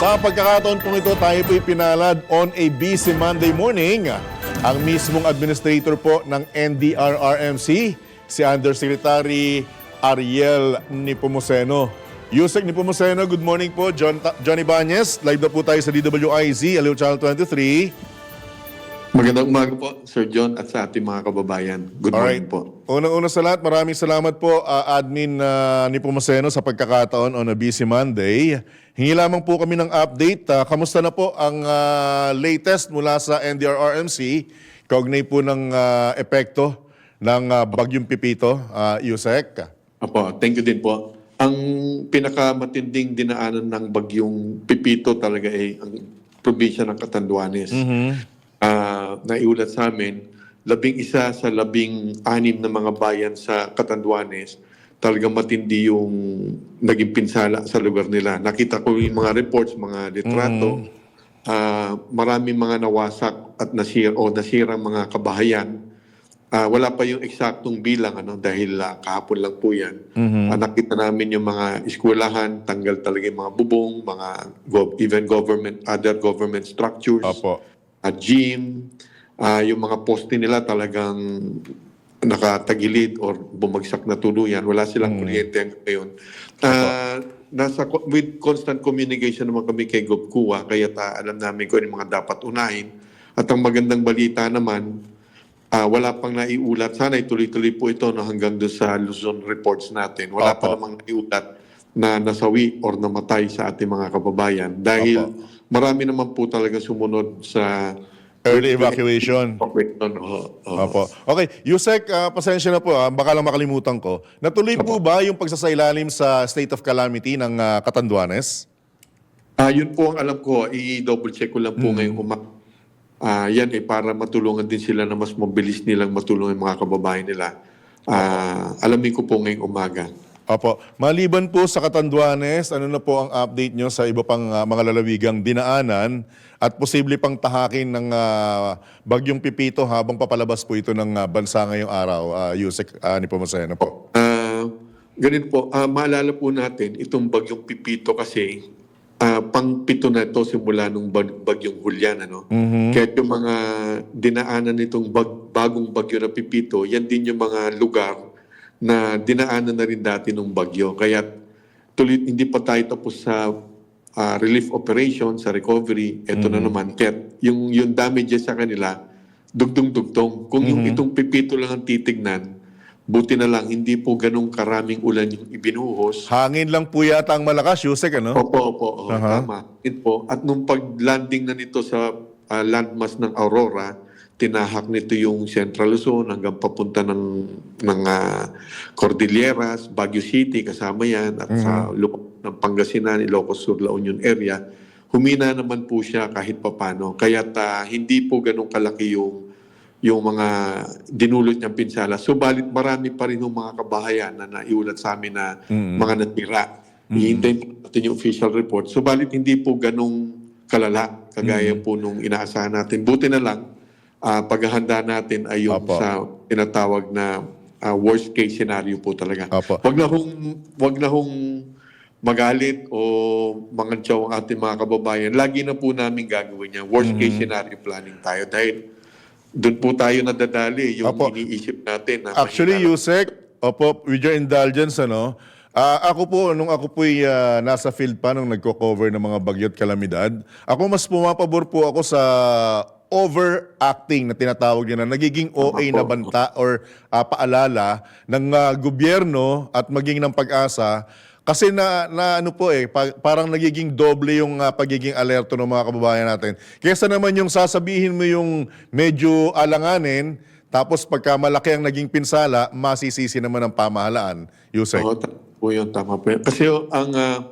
Sa pagkakataon pong ito, tayo po'y pinalad on a busy Monday morning. Ang mismong administrator po ng NDRRMC, si Undersecretary Ariel Nipomuceno. Yusek Nipomuceno, good morning po. John, Johnny Banyes, live na po tayo sa DWIZ, Aliw Channel 23. Magandang umaga po, Sir John, at sa ating mga kababayan. Good Alright. morning po. Unang-una sa lahat, maraming salamat po, uh, Admin uh, Nipomuceno, sa pagkakataon on a busy Monday. Hingi lamang po kami ng update. Uh, kamusta na po ang uh, latest mula sa NDRRMC, kaugnay po ng uh, epekto ng uh, Bagyong Pipito, uh, Yusek? Apo, thank you din po. Ang pinakamatinding dinaanan ng bagyong Pipito talaga ay ang probinsya ng Catanduanes. Ah, naiulat sa amin, labing isa sa labing anim na mga bayan sa Catanduanes, talagang matindi yung naging pinsala sa lugar nila. Nakita ko yung mga reports, mga litrato, ah, maraming mga nawasak at nasira, o nasirang mga kabahayan. Ah, wala pa yung eksaktong bilang ano dahil ah, kahapon lang po 'yan. Ah, nakita namin yung mga eskwelahan, tanggal talaga yung mga bubong, mga gov- even government other government structures Opo. At gym, ah, yung mga poste nila talagang nakatagilid or bumagsak na tuluyan. Wala silang kuryente hanggang ngayon. Ah, nasa, co- with constant communication naman kami kay GovCUA, kaya ta, alam namin kung ano yung mga dapat unahin. At ang magandang balita naman, ah, wala pang naiulat. Sana ituloy-tuloy po ito no, hanggang doon sa Luzon reports natin. Wala pa Opo. namang naiulat na nasawi or namatay sa ating mga kababayan. Dahil Opo. Marami naman po talaga sumunod sa Early evacuation. evacuation. Oo, oo. Opo. Okay, Yusek, ah, pasensya na po, ah, baka lang makalimutan ko. Natuloy po ba yung pagsasailalim sa state of calamity ng ah, Catanduanes? Ah, yun po ang alam ko, i-double check ko lang po ngayong umak. Ah, yan eh para matulungan din sila na mas mabilis nilang matulungan mga kababayan nila. Ah, alamin ko po ngayong umaga. Opo. Maliban po sa Catanduanes, ano na po ang update nyo sa iba pang ah, mga lalawigang dinaanan at posible pang tahakin ng ah, bagyong Pipito habang papalabas po ito ng ah, bansa ngayong araw, uh, Yusek uh, Nipomuceno po. Ah, ganito po, ah, maalala po natin itong bagyong Pipito kasi ah, pang-pito na ito simula nung bag- bagyong Julian. Ano? Kaya yung mga dinaanan nitong bag- bagong bagyo na Pipito, yan din yung mga lugar na dinaanan na rin dati nung bagyo. Kaya tuloy, hindi pa tayo tapos sa ah, relief operation, sa recovery. Ito na naman. Kaya yung, yung damages sa kanila, dugtong-dugtong. Kung yung itong Pipito lang ang titignan, buti na lang, hindi po ganong karaming ulan yung ibinuhos. Hangin lang po yata ang malakas, Yusek, ano? Opo, opo, oo, Aha. tama. It po. At nung pag-landing na nito sa ah, landmass ng Aurora, tinahak nito yung Central Luzon hanggang papunta ng mga Cordilleras, Baguio City, kasama yan, at sa loob ng Pangasinan, Ilocos Sur, La Union area. Humina naman po siya kahit papano. Kaya hindi po ganun kalaki yung yung mga dinulot niyang pinsala. Subalit marami pa rin yung mga kabahayan na naiulat sa amin na mga natira. Hihintayin po natin yung official report. Subalit hindi po ganong kalala kagaya po nung inaasahan natin. Buti na lang, ah, paghahanda natin ay yung Apo. sa tinatawag na ah, worst case scenario po talaga. Apo. Wag na hong, wag na hong magalit o mangantsaw ang ating mga kababayan. Lagi na po namin gagawin yan. Worst case scenario planning tayo. Dahil doon po tayo nadadali yung Apo. iniisip natin. Na Actually. Yusek, opo, with your indulgence, ano, ah, ako po, nung ako po'y ah, nasa field pa, nung nagko-cover ng mga bagyo't kalamidad, ako mas pumapabor po ako sa overacting na tinatawag nila, nagiging OA na banta or ah, paalala ng ah, gobyerno at maging ng pag-asa kasi na, na ano po eh, pa- parang nagiging doble yung ah, pagiging alerto ng mga kababayan natin. Kesa naman yung sasabihin mo yung medyo alanganin, tapos pagka malaki ang naging pinsala, masisisi naman ang pamahalaan. Yusek. Oo, po yun, tama po yun. Kasi ang ah,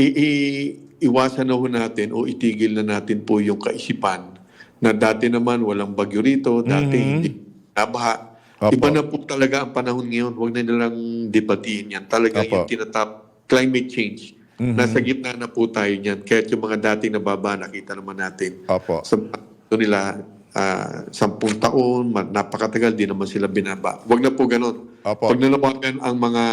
i- i- iwasan na ho natin o itigil na natin po yung kaisipan na dati naman walang bagyo rito, dati hindi nabaha. Opo. Iba na po talaga ang panahon ngayon. Huwag na nilang debatiin yan. Talagang Opo. yung tinatap climate change. Nasa gitna na po tayo niyan. Kaya yung mga dating nababa, nakita naman natin. Opo. Sa nila, ah, sampung taon, napakatagal, di naman sila binaba. Huwag na po ganun. Opo. Pag nalawagan ang mga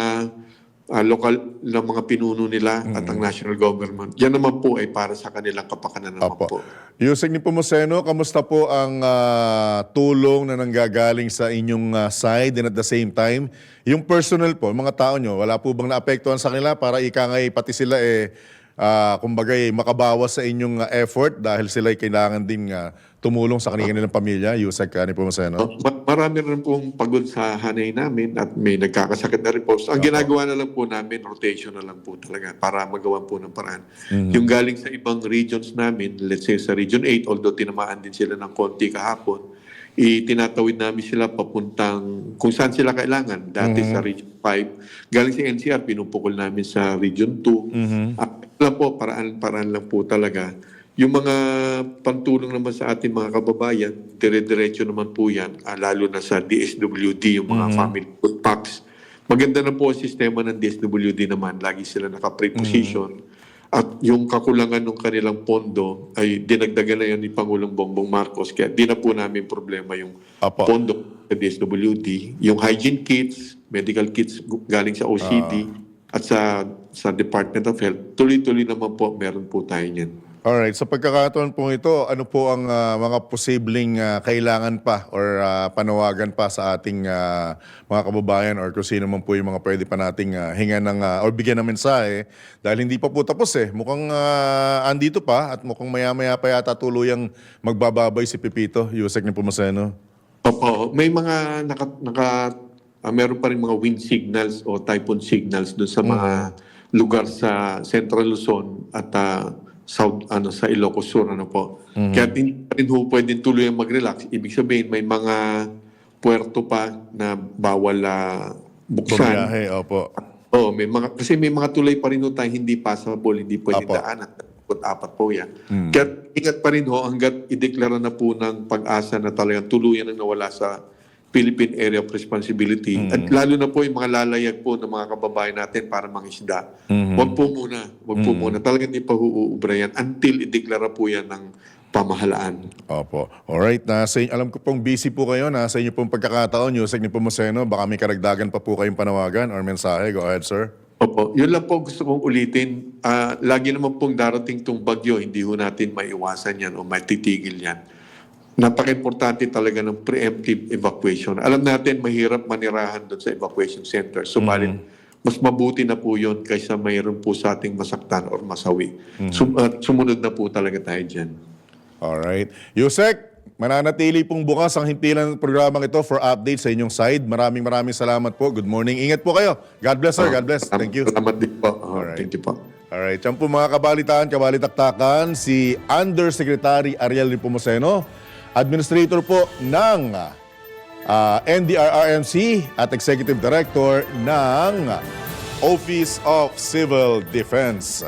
ah, lokal na mga pinuno nila at Mm. ang national government. Yan naman po ay para sa kanilang kapakanan naman Apo. po. Yusek ni Pumoseno, kamusta po ang ah, tulong na nanggagaling sa inyong ah, side and at the same time, yung personal po, mga tao nyo, wala po bang naapektuhan sa kanila para ika ngay pati sila eh, ah, kumbaga eh, makabawas sa inyong ah, effort dahil sila ay kailangan din nga tumulong sa kanilang pamilya, Yusek uh, ni Pumoseno? Ma- Marami rin pong pagod sa hanay namin at may nagkakasakit na rin po. Ang ginagawa na lang po namin, rotation na lang po talaga para magawa po ng paraan. Yung galing sa ibang regions namin, let's say sa Region 8, although tinamaan din sila ng konti kahapon, itinatawid namin sila papuntang kung saan sila kailangan. Dati sa Region 5, galing sa NCR, pinupukol namin sa Region 2. At lang po, paraan, paraan lang po talaga. Yung mga pantulong naman sa ating mga kababayan, dire-diretso naman po yan, ah, lalo na sa DSWD, yung mga family food packs. Maganda na po ang sistema ng DSWD naman, lagi sila naka-preposition. At yung kakulangan ng kanilang pondo ay dinagdagan na yan ni Pangulong Bongbong Marcos. Kaya di na po namin problema yung Apo. pondo sa DSWD. Yung hygiene kits, medical kits gu- galing sa OCD at sa sa Department of Health, tuloy-tuloy naman po meron po tayo niyan. Alright, sa pagkakataon po ito, ano po ang ah, mga posibleng ah, kailangan pa or ah, panawagan pa sa ating ah, mga kababayan or kung sino man po yung mga pwede pa nating ah, hingan ng ah, or bigyan ng mensahe dahil hindi pa po tapos eh. Mukhang ah, andito pa at mukhang maya-maya pa yata tuluyang magbababay si Pipito, Yusek ni Pumaseno. Opo, may mga naka, naka ah, meron pa rin mga wind signals o typhoon signals doon sa mga lugar sa Central Luzon at ah, South ano sa Ilocos Sur ano po. Kaya din pa rin ho pwedeng tuloy mag-relax. Ibig sabihin may mga puerto pa na bawal ah, buksan. Bumiyahe, opo. Oo, may mga kasi may mga tulay pa rin ho tayo hindi passable, hindi pwede Apo. daanan. Kung apat po yan. Kaya ingat pa rin ho hanggat ideklara na po ng pag-asa na talagang tuluyan ang nawala sa Philippine Area of Responsibility. At lalo na po yung mga lalayag po ng mga kababayan natin para mangisda. Huwag po muna. Huwag po muna. Talagang hindi pa huubra yan until ideklara po yan ng pamahalaan. Opo. Alright, nasa alam ko pong busy po kayo, nasa inyo pong pagkakataon, Yusek ni Pumaseno, baka may karagdagan pa po kayong panawagan or mensahe. Go ahead, sir. Opo, yun lang po gusto kong ulitin. Ah, lagi naman pong darating tong bagyo, hindi ho natin maiwasan yan o matitigil yan. Napaka-importante talaga ng preemptive evacuation. Alam natin, mahirap manirahan doon sa evacuation center. Subalit, mas mabuti na po yun kaysa mayroon po sa ating masaktan or masawi. Sum- at sumunod na po talaga tayo dyan. Alright. Yusek, mananatili pong bukas ang himpilan ng programang ito for update sa inyong side. Maraming maraming salamat po. Good morning. Ingat po kayo. God bless, sir. God bless. Thank you. Salamat din po. Oh, Alright. Thank you po. Alright, yan po mga kabalitaan, kabalitaktakan, si Undersecretary Ariel Ripomuseno, Administrator po ng ah, NDRRMC at Executive Director ng Office of Civil Defense.